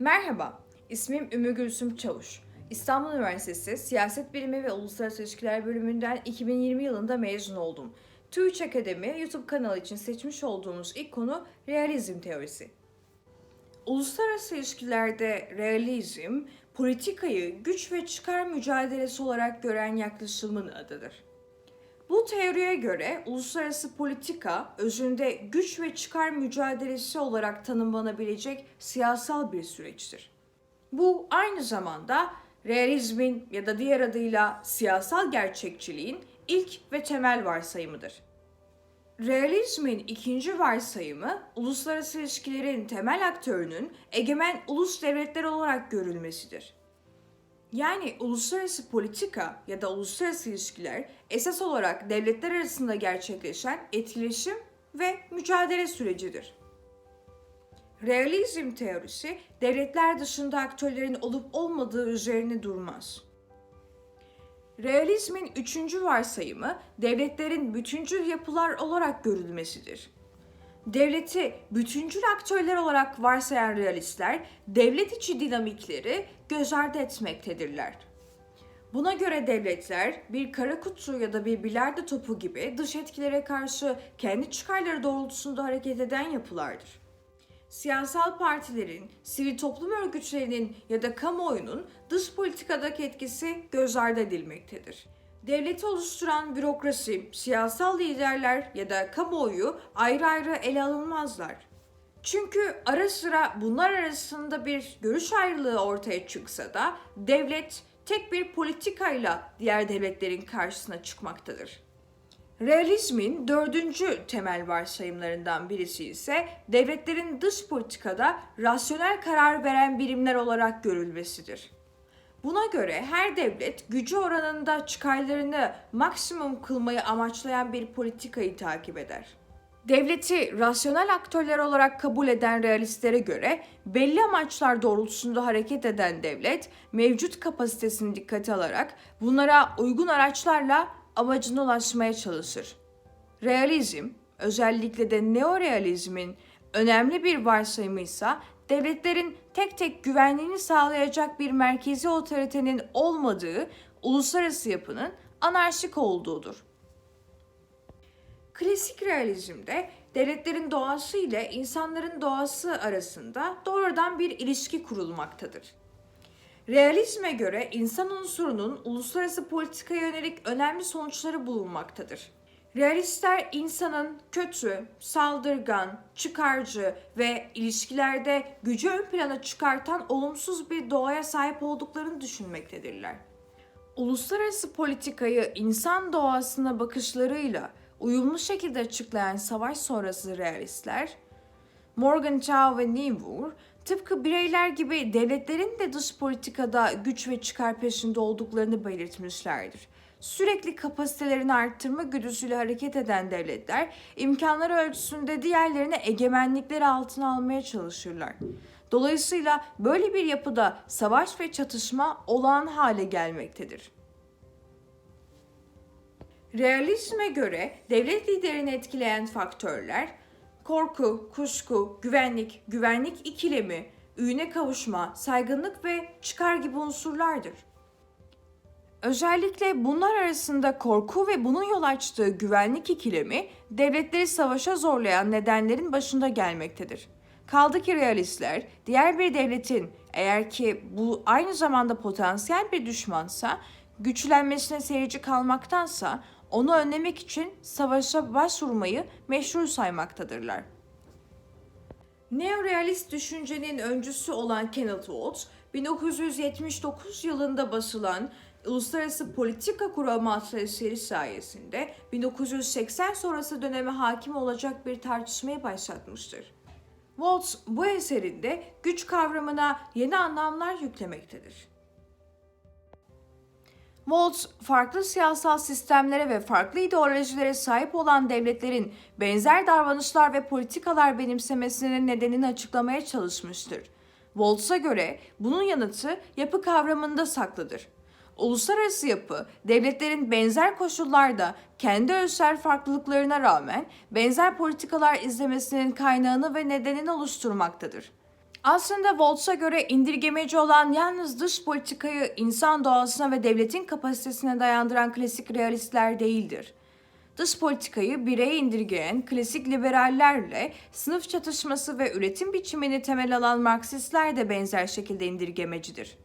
Merhaba, ismim Ümmü Gülsüm Çavuş. İstanbul Üniversitesi Siyaset Bilimi ve Uluslararası İlişkiler bölümünden 2020 yılında mezun oldum. TÜİç Akademi YouTube kanalı için seçmiş olduğumuz ilk konu realizm teorisi. Uluslararası ilişkilerde realizm, politikayı güç ve çıkar mücadelesi olarak gören yaklaşımın adıdır. Bu teoriye göre uluslararası politika özünde güç ve çıkar mücadelesi olarak tanımlanabilecek siyasal bir süreçtir. Bu aynı zamanda realizmin ya da diğer adıyla siyasal gerçekçiliğin ilk ve temel varsayımıdır. Realizmin ikinci varsayımı uluslararası ilişkilerin temel aktörünün egemen ulus devletler olarak görülmesidir. Yani uluslararası politika ya da uluslararası ilişkiler esas olarak devletler arasında gerçekleşen etkileşim ve mücadele sürecidir. Realizm teorisi devletler dışında aktörlerin olup olmadığı üzerine durmaz. Realizmin üçüncü varsayımı devletlerin bütüncül yapılar olarak görülmesidir. Devleti bütüncül aktörler olarak varsayan realistler devlet içi dinamikleri göz ardı etmektedirler. Buna göre devletler bir kara kutu ya da bir bilardo topu gibi dış etkilere karşı kendi çıkarları doğrultusunda hareket eden yapılardır. Siyasal partilerin, sivil toplum örgütlerinin ya da kamuoyunun dış politikadaki etkisi göz ardı edilmektedir. Devleti oluşturan bürokrasi, siyasal liderler ya da kamuoyu ayrı ayrı ele alınmazlar. Çünkü ara sıra bunlar arasında bir görüş ayrılığı ortaya çıksa da devlet tek bir politikayla diğer devletlerin karşısına çıkmaktadır. Realizmin dördüncü temel varsayımlarından birisi ise devletlerin dış politikada rasyonel karar veren birimler olarak görülmesidir. Buna göre her devlet gücü oranında çıkarlarını maksimum kılmayı amaçlayan bir politikayı takip eder. Devleti rasyonel aktörler olarak kabul eden realistlere göre belli amaçlar doğrultusunda hareket eden devlet mevcut kapasitesini dikkate alarak bunlara uygun araçlarla amacına ulaşmaya çalışır. Realizm, özellikle de neorealizmin önemli bir varsayımıysa devletlerin tek tek güvenliğini sağlayacak bir merkezi otoritenin olmadığı uluslararası yapının anarşik olduğudur. Klasik realizmde devletlerin doğası ile insanların doğası arasında doğrudan bir ilişki kurulmaktadır. Realizme göre insan unsurunun uluslararası politikaya yönelik önemli sonuçları bulunmaktadır. Realistler insanın kötü, saldırgan, çıkarcı ve ilişkilerde gücü ön plana çıkartan olumsuz bir doğaya sahip olduklarını düşünmektedirler. Uluslararası politikayı insan doğasına bakışlarıyla uyumlu şekilde açıklayan savaş sonrası realistler, Morgenthau ve Niebuhr, tıpkı bireyler gibi devletlerin de dış politikada güç ve çıkar peşinde olduklarını belirtmişlerdir. Sürekli kapasitelerini arttırma güdüsüyle hareket eden devletler, imkanları ölçüsünde diğerlerini egemenlikleri altına almaya çalışırlar. Dolayısıyla böyle bir yapıda savaş ve çatışma olağan hale gelmektedir. Realizme göre devlet liderini etkileyen faktörler korku, kuşku, güvenlik, güvenlik ikilemi, üyüne kavuşma, saygınlık ve çıkar gibi unsurlardır. Özellikle bunlar arasında korku ve bunun yol açtığı güvenlik ikilemi devletleri savaşa zorlayan nedenlerin başında gelmektedir. Kaldı ki realistler diğer bir devletin eğer ki bu aynı zamanda potansiyel bir düşmansa güçlenmesine seyirci kalmaktansa onu önlemek için savaşa başvurmayı meşru saymaktadırlar. Neorealist düşüncenin öncüsü olan Kenneth Waltz, 1979 yılında basılan Uluslararası Politika Kuramı adlı eseri sayesinde 1980 sonrası döneme hakim olacak bir tartışmayı başlatmıştır. Waltz bu eserinde güç kavramına yeni anlamlar yüklemektedir. Waltz, farklı siyasal sistemlere ve farklı ideolojilere sahip olan devletlerin benzer davranışlar ve politikalar benimsemesinin nedenini açıklamaya çalışmıştır. Waltz'a göre bunun yanıtı yapı kavramında saklıdır. Uluslararası yapı, devletlerin benzer koşullarda kendi özsel farklılıklarına rağmen benzer politikalar izlemesinin kaynağını ve nedenini oluşturmaktadır. Aslında Waltz'a göre indirgemeci olan yalnız dış politikayı insan doğasına ve devletin kapasitesine dayandıran klasik realistler değildir. Dış politikayı bireye indirgeyen klasik liberallerle sınıf çatışması ve üretim biçimini temel alan Marksistler de benzer şekilde indirgemecidir.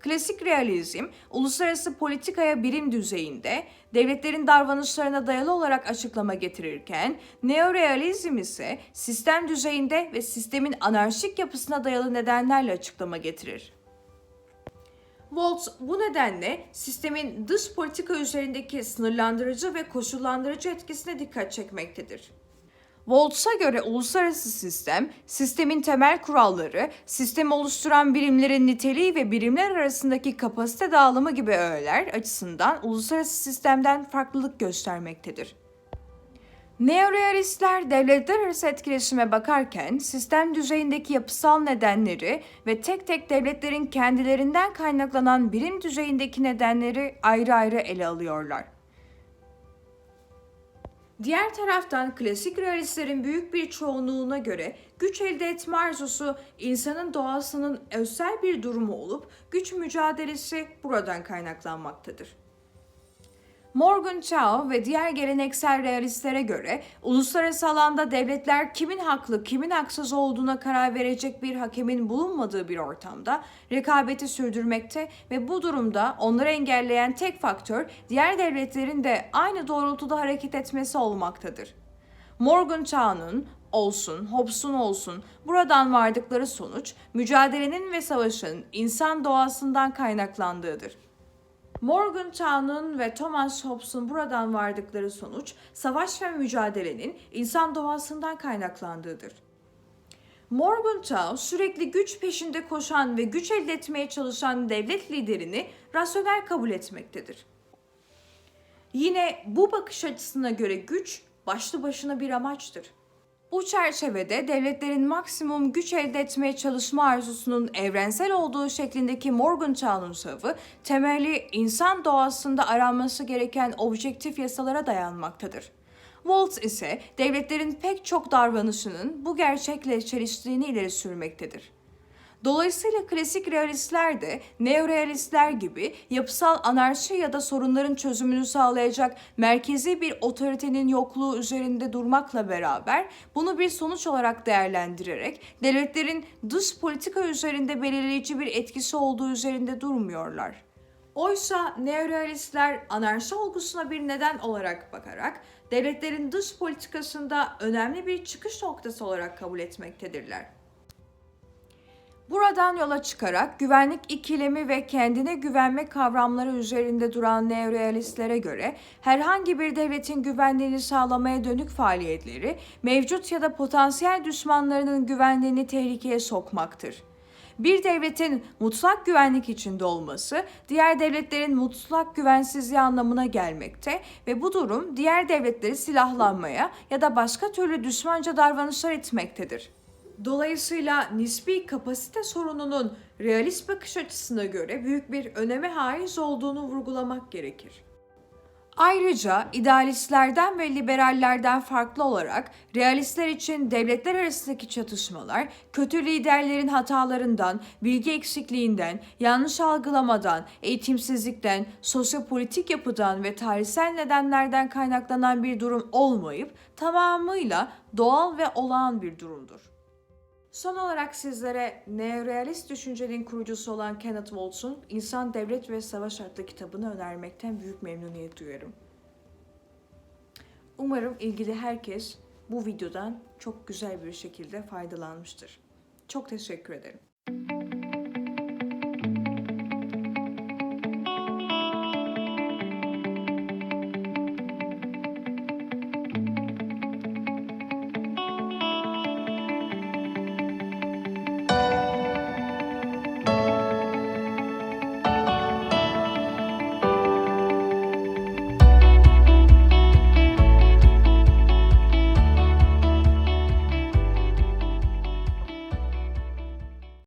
Klasik realizm, uluslararası politikaya birim düzeyinde, devletlerin davranışlarına dayalı olarak açıklama getirirken, neorealizm ise sistem düzeyinde ve sistemin anarşik yapısına dayalı nedenlerle açıklama getirir. Waltz bu nedenle sistemin dış politika üzerindeki sınırlandırıcı ve koşullandırıcı etkisine dikkat çekmektedir. Waltz'a göre uluslararası sistem, sistemin temel kuralları, sistemi oluşturan birimlerin niteliği ve birimler arasındaki kapasite dağılımı gibi öğeler açısından uluslararası sistemden farklılık göstermektedir. Neorealistler devletler arası etkileşime bakarken sistem düzeyindeki yapısal nedenleri ve tek tek devletlerin kendilerinden kaynaklanan birim düzeyindeki nedenleri ayrı ayrı ele alıyorlar. Diğer taraftan klasik realistlerin büyük bir çoğunluğuna göre güç elde etme arzusu insanın doğasının özsel bir durumu olup güç mücadelesi buradan kaynaklanmaktadır. Morgenthau ve diğer geleneksel realistlere göre uluslararası alanda devletler kimin haklı, kimin haksız olduğuna karar verecek bir hakemin bulunmadığı bir ortamda rekabeti sürdürmekte ve bu durumda onları engelleyen tek faktör diğer devletlerin de aynı doğrultuda hareket etmesi olmaktadır. Morgenthau'nun olsun, Hobbes'un olsun buradan vardıkları sonuç mücadelenin ve savaşın insan doğasından kaynaklandığıdır. Morgenthau'nun ve Thomas Hobbes'un buradan vardıkları sonuç savaş ve mücadelenin insan doğasından kaynaklandığıdır. Morgenthau sürekli güç peşinde koşan ve güç elde etmeye çalışan devlet liderini rasyonel kabul etmektedir. Yine bu bakış açısına göre güç başlı başına bir amaçtır. Bu çerçevede devletlerin maksimum güç elde etmeye çalışma arzusunun evrensel olduğu şeklindeki Morgenthau'nun savı temeli insan doğasında aranması gereken objektif yasalara dayanmaktadır. Waltz ise devletlerin pek çok davranışının bu gerçekle çeliştiğini ileri sürmektedir. Dolayısıyla klasik realistler de neorealistler gibi yapısal anarşi ya da sorunların çözümünü sağlayacak merkezi bir otoritenin yokluğu üzerinde durmakla beraber bunu bir sonuç olarak değerlendirerek devletlerin dış politika üzerinde belirleyici bir etkisi olduğu üzerinde durmuyorlar. Oysa neorealistler anarşi olgusuna bir neden olarak bakarak devletlerin dış politikasında önemli bir çıkış noktası olarak kabul etmektedirler. Buradan yola çıkarak güvenlik ikilemi ve kendine güvenme kavramları üzerinde duran neorealistlere göre herhangi bir devletin güvenliğini sağlamaya dönük faaliyetleri mevcut ya da potansiyel düşmanlarının güvenliğini tehlikeye sokmaktır. Bir devletin mutlak güvenlik içinde olması diğer devletlerin mutlak güvensizliği anlamına gelmekte ve bu durum diğer devletleri silahlanmaya ya da başka türlü düşmanca davranışlar etmektedir. Dolayısıyla nispi kapasite sorununun realist bakış açısına göre büyük bir öneme haiz olduğunu vurgulamak gerekir. Ayrıca idealistlerden ve liberallerden farklı olarak realistler için devletler arasındaki çatışmalar kötü liderlerin hatalarından, bilgi eksikliğinden, yanlış algılamadan, eğitimsizlikten, sosyopolitik yapıdan ve tarihsel nedenlerden kaynaklanan bir durum olmayıp tamamıyla doğal ve olağan bir durumdur. Son olarak sizlere neorealist düşüncenin kurucusu olan Kenneth Waltz'un İnsan, Devlet ve Savaş adlı kitabını önermekten büyük memnuniyet duyarım. Umarım ilgili herkes bu videodan çok güzel bir şekilde faydalanmıştır. Çok teşekkür ederim.